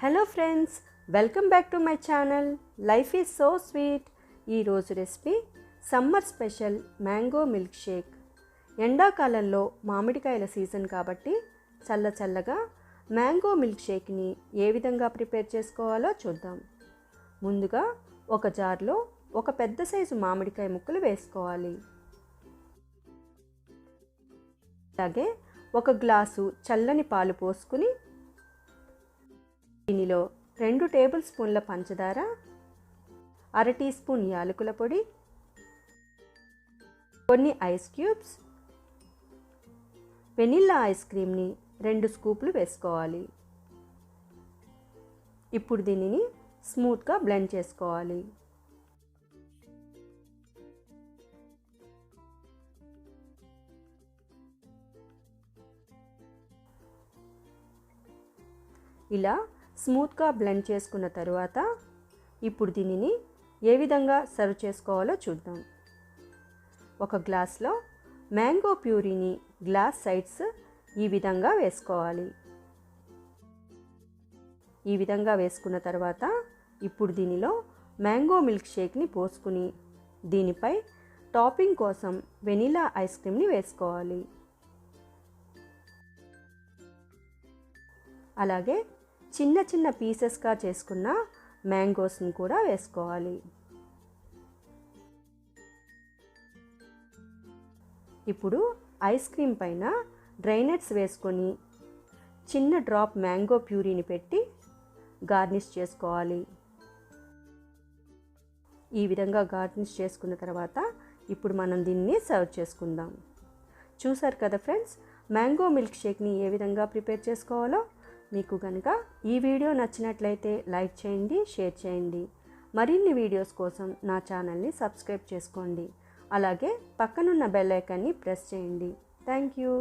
Hello friends welcome back to my channel life is so sweet ఈరోజు recipe summer special mango milk shake ఎండాకాలంలో మామిడికాయల season కాబట్టి చల్ల చల్లగా మ్యాంగో మిల్క్ షేక్ని ఏ విధంగా ప్రిపేర్ చేసుకోవాలో చూద్దాం. ముందుగా ఒక జార్లో ఒక పెద్ద సైజు మామిడికాయ ముక్కలు వేసుకోవాలి. అలాగే ఒక గ్లాసు చల్లని పాలు పోసుకుని దీనిలో రెండు టేబుల్ స్పూన్ల పంచదార అర టీ స్పూన్ యాలకుల పొడి కొన్ని ఐస్ క్యూబ్స్ వెనిల్లా ఐస్ క్రీమ్ని రెండు స్కూప్లు వేసుకోవాలి. ఇప్పుడు దీనిని స్మూత్గా బ్లెండ్ చేసుకోవాలి. ఇలా స్మూత్గా బ్లెండ్ చేసుకున్న తరువాత ఇప్పుడు దీనిని ఏ విధంగా సర్వ్ చేసుకోవాలో చూద్దాం. ఒక గ్లాస్లో మ్యాంగో ప్యూరీని గ్లాస్ సైడ్స్ ఈ విధంగా వేసుకోవాలి. ఈ విధంగా వేసుకున్న తర్వాత ఇప్పుడు దీనిలో మ్యాంగో మిల్క్ షేక్ని పోసుకుని దీనిపై టాపింగ్ కోసం వెనిలా ఐస్ క్రీమ్ని వేసుకోవాలి. అలాగే చిన్న చిన్న పీసెస్గా చేసుకున్న మ్యాంగోస్ని కూడా వేసుకోవాలి. ఇప్పుడు ఐస్ క్రీమ్ పైన డ్రైనట్స్ వేసుకొని చిన్న డ్రాప్ మ్యాంగో ప్యూరీని పెట్టి గార్నిష్ చేసుకోవాలి. ఈ విధంగా గార్నిష్ చేసుకున్న తర్వాత ఇప్పుడు మనం దీన్ని సర్వ్ చేసుకుందాం. చూసారు కదా ఫ్రెండ్స్ మ్యాంగో మిల్క్ షేక్ని ఏ విధంగా ప్రిపేర్ చేసుకోవాలో? మీకు కనుక ఈ వీడియో నచ్చినట్లయితే లైక్ చేయండి షేర్ చేయండి. మరిన్ని వీడియోస్ కోసం నా ఛానల్ని సబ్స్క్రైబ్ చేసుకోండి. అలాగే పక్కనున్న బెల్ ఐకాన్ని ప్రెస్ చేయండి. Thank you.